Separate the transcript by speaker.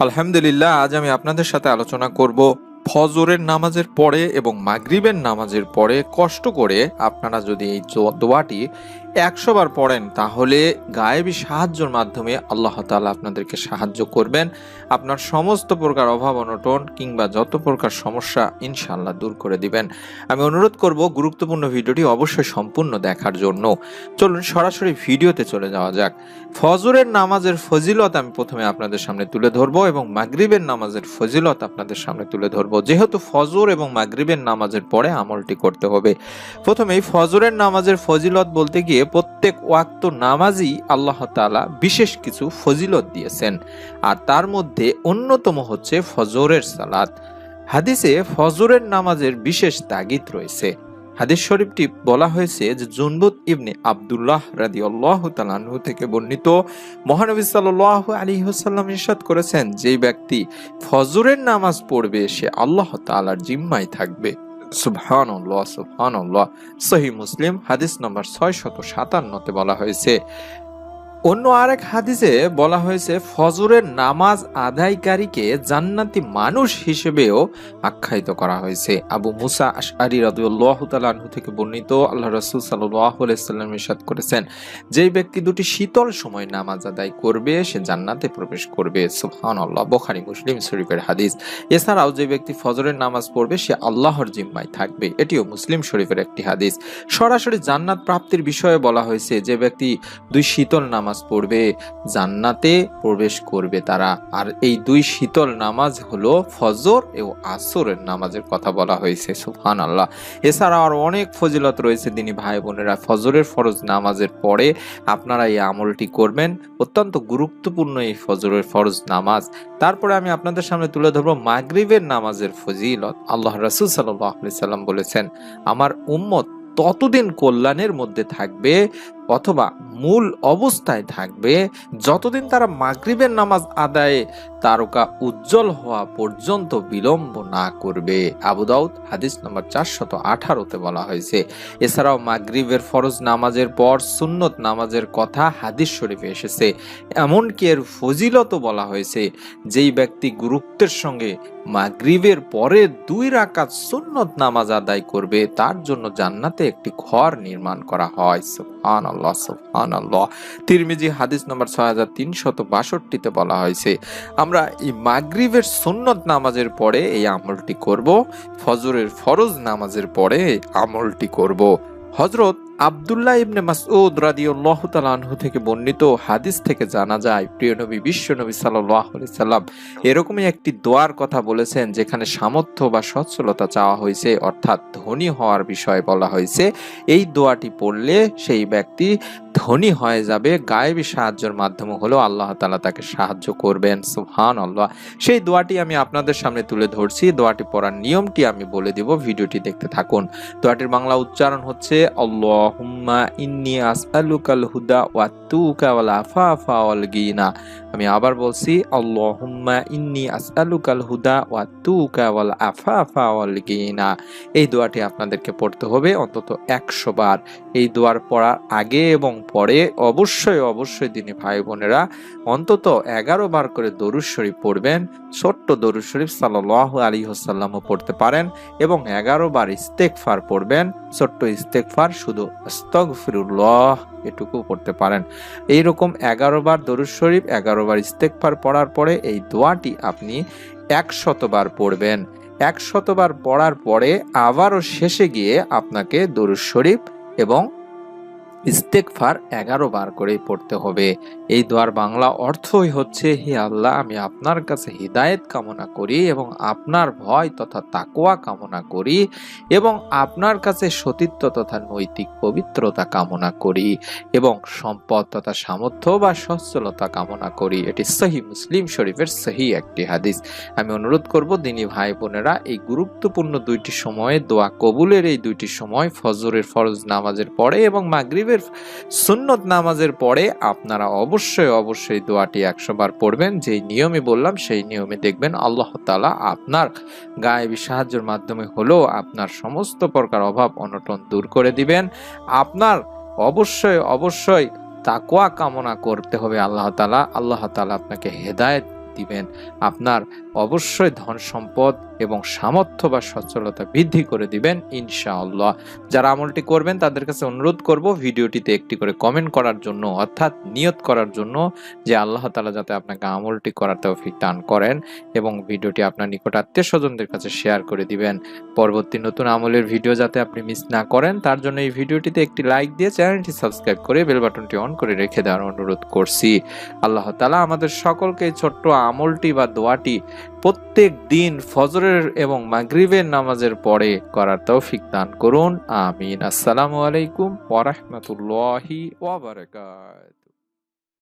Speaker 1: আলহামদুলিল্লাহ আজ আমি আপনাদের সাথে আলোচনা করব। ফজরের নামাজের পরে এবং মাগরিবের নামাজের পরে কষ্ট করে আপনারা যদি এই দোয়াটি একশো বার পড়েন, তাহলে গায়েবী সাহায্যের মাধ্যমে আল্লাহ তাআলা আপনাদেরকে সাহায্য করবেন। আপনার সমস্ত প্রকার অভাব, অনটন কিংবা যত প্রকার সমস্যা ইনশাল্লাহ দূর করে দিবেন। আমি অনুরোধ করব গুরুত্বপূর্ণ ভিডিওটি অবশ্যই সম্পূর্ণ দেখার জন্য। চলুন সরাসরি ভিডিওতে চলে যাওয়া যাক। ফজরের নামাজের ফজিলত আমি প্রথমে আপনাদের সামনে তুলে ধরবো এবং মাগরিবের নামাজের ফজিলত আপনাদের সামনে তুলে ধরবো। যেহেতু ফজর এবং মাগরিবের নামাজের পরে আমলটি করতে হবে। প্রথমেই ফজরের নামাজের ফজিলত বলতে গিয়ে প্রত্যেক ওয়াক্ত নামাজই আল্লাহ তালা বিশেষ কিছু ফজিলত দিয়েছেন। আর তার মধ্যে অন্যতম হচ্ছে ফজরের সালাত। হাদিসে ফজরের নামাজের বিশেষ তাগিদ রয়েছে। হাদিস শরীফটি বলা হয়েছে যে জুনবুদ ইবনে আবদুল্লাহ রাদি আল্লাহ আনহু থেকে বর্ণিত, মহানবী সাল্লাহ আলী হুসাল্লাম ইরশাদ করেছেন, যেই ব্যক্তি ফজরের নামাজ পড়বে, সে আল্লাহ তালার জিম্মায় থাকবে। সুবহানাল্লাহ সুবহানাল্লাহ। সহি মুসলিম হাদিস নম্বর ছয় শত সাতান্নতে বলা হয়েছে অন্য আরেক হাদিসে বলা হয়েছে, ফজরের নামাজ আদায়কারীকে জান্নাতি মানুষ হিসেবেও আখ্যায়িত করা হয়েছে। আবু মুসা আশআরি রাদিয়াল্লাহু তাআলা থেকে বর্ণিত, আল্লাহ রাসূল সাল্লাল্লাহু আলাইহি সাল্লাম ইরশাদ করেছেন, যেই ব্যক্তি দুটি শীতল সময় নামাজ আদায় করবে, সে জান্নাতে প্রবেশ করবে। সুবহানাল্লাহ, বুখারী, মুসলিম শরীফের হাদিস। এছাড়াও যে ব্যক্তি ফজরের নামাজ পড়বে, সে আল্লাহর জিম্মায় থাকবে। এটিও মুসলিম শরীফের একটি হাদিস। সরাসরি জান্নাত প্রাপ্তির বিষয়ে বলা হয়েছে, যে ব্যক্তি দুই শীতল নামাজ পড়বে, জান্নাতে প্রবেশ করবে তারা। আর এই দুই শীতল নামাজ হলো ফজর ও আসরের নামাজের কথা বলা হয়েছে সুফহান আল্লাহ এছাড়া আর অনেক ফজিলত রয়েছে দিনী ভাই বোনেরা। ফজরের ফরজ নামাজের পরে আপনারা এই আমলটি করবেন। অত্যন্ত গুরুত্বপূর্ণ এই ফজরের ফরজ নামাজ। তারপরে আমি আপনাদের সামনে তুলে ধরবো মাগরিবের নামাজের ফজিলত। আল্লাহ রাসূল আলাইহি সাল্লাম বলেছেন, আমার উম্মত ততদিন কল্যাণের মধ্যে থাকবে অথবা মূল অবস্থায় থাকবে যতদিন তারা মাগরিবের নামাজ আদায়ে তারকা উজ্জ্বল হওয়া পর্যন্ত বিলম্ব না করবে। আবু দাউদ, হাদিস নম্বর চারশত আঠারোতে বলা হয়েছে। এছাড়াও মাগরিবের ফরজ নামাজের পর সুন্নত নামাজের কথা হাদিস শরীফে এসেছে। এমনকি এর ফজিলত বলা হয়েছে যেই ব্যক্তি গুরুত্বের সঙ্গে মাগরিবের পরে দুই রাকাত সুন্নত নামাজ আদায় করবে, তার জন্য জান্নাতে একটি ঘর নির্মাণ করা হয়। সুবহানাল্লাহ। সুবহানাল্লাহ তিরমিজি হাদিস নম্বর ছয় হাজার তিনশত বাষট্টিতে বলা হয়েছে, আমরা এই মাগরিবের সুন্নত নামাজের পরে এই আমলটি করব, ফজরের ফরজ নামাজের পরে আমলটি করব। হজরত আব্দুল্লাহ ইবনে মাসউদ আনহু থেকে বর্ণিত হাদিস থেকে জানা যায়, প্রিয় নবী, বিশ্ব নবী সাল্লাম এরকমই একটি দোয়ার কথা বলেছেন যেখানে সামর্থ্য বা সচ্ছলতা চাওয়া হয়েছে, অর্থাৎ ধনী হওয়ার বিষয়ে বলা হয়েছে। এই দোয়াটি পড়লে সেই ব্যক্তি ধনী হয়ে যাবে, গায়েবী সাহায্যের মাধ্যমে হলেও আল্লাহ তালা তাকে সাহায্য করবেন সুহান আল্লাহ সেই দোয়াটি আমি আপনাদের সামনে তুলে ধরছি, দোয়াটি পড়ার নিয়মটি আমি বলে দিব, ভিডিওটি দেখতে থাকুন। দোয়াটির বাংলা উচ্চারণ হচ্ছে, আল্লাহুম্মা ইন্নি আসআলুকাল হুদা ওয়া তুকা ওয়াল আফাফা আমি আবার বলছি, আল্লাহুম্মা ইন্নি আসআলুকাল হুদা ওয়া তুকা ওয়াল আফাফা ওয়াল গিনা। এই দোয়াটি আপনাদেরকে পড়তে হবে অন্তত একশো বার। এই দোয়ার পড়ার আগে এবং পরে অবশ্যই অবশ্যই দিনী ভাই বোনেরা অন্তত এগারো বার করে দরুদ শরীফ পড়বেন, ছোট্ট দরুদ শরীফ সাল্লাহ আলী হোসাল্লামও পড়তে পারেন এবং এগারো বার ইস্তেকফার পড়বেন, ছোট্ট ইস্তেকফার শুধু আস্তাগফিরুল্লাহ এটুকু পড়তে পারেন। এইরকম এগারো বার দরুদ শরীফ, এগারো বার ইস্তেকফার পড়ার পরে এই দোয়াটি আপনি একশতবার পড়বেন। একশতবার পড়ার পরে আবারও শেষে গিয়ে আপনাকে দরুদ শরীফ এবং ইস্তেকফার এগারো বার করেই পড়তে হবে। এই দোয়ার বাংলা অর্থই হচ্ছে, হে আল্লাহ, আমি আপনার কাছে হৃদায়ত কামনা করি এবং আপনার ভয় তথা তাকোয়া কামনা করি এবং আপনার কাছে সতীত্ব তথা নৈতিক পবিত্রতা কামনা করি এবং সম্পদ তথা সামর্থ্য বা সচ্ছলতা কামনা করি। এটি সহি মুসলিম শরীফের সহি একটি হাদিস। আমি অনুরোধ করব, দিনী ভাই বোনেরা, এই গুরুত্বপূর্ণ দুইটি সময়ে দোয়া কবুলের এই দুইটি সময় ফজরের ফরজ নামাজের পরে এবং মাগরিবের সুন্নত নামাজের পরে আপনারা অবশ্যই অবশ্যই দোয়াটি একশো বার পড়বেন। যেই নিয়মে বললাম, সেই নিয়মে দেখবেন আল্লাহ তালা আপনার গায়েবী সাহায্যের মাধ্যমে হলেও আপনার সমস্ত প্রকার অভাব, অনটন দূর করে দিবেন। আপনার অবশ্যই অবশ্যই তাকোয়া কামনা করতে হবে আল্লাহ তালা আল্লাহ তালা আপনাকে হেদায়েত দিবেন। আপনার অবশ্যই ধন সম্পদ এবং সামর্থ্য বা সচ্ছলতা বৃদ্ধি করে দিবেন, ইনশাআল্লাহ। যারা আমলটি করবেন, তাদের কাছে অনুরোধ করব ভিডিওটিতে একটি করে কমেন্ট করার জন্য, অর্থাৎ নিয়ত করার জন্য, যে আল্লাহ তালা যাতে আপনাকে আমলটি করার তৌফিক দান করেন এবং ভিডিওটি আপনার নিকট আত্মীয় স্বজনদের কাছে শেয়ার করে দিবেন। পরবর্তী নতুন আমলের ভিডিও যাতে আপনি মিস না করেন, তার জন্য এই ভিডিওটিতে একটি লাইক দিয়ে চ্যানেলটি সাবস্ক্রাইব করে বেল বাটনটি অন করে রেখে দেওয়ার অনুরোধ করছি। আল্লাহ তালা আমাদের সকলকে ছোট্ট আমলটি বা দোয়াটি প্রত্যেক দিন ফজরের এবং মাগরিবের নামাজের পরে করার তৌফিক দান করুন। আমিন। আসসালামু আলাইকুম ওয়া রাহমাতুল্লাহি ওয়া বারাকাতুহু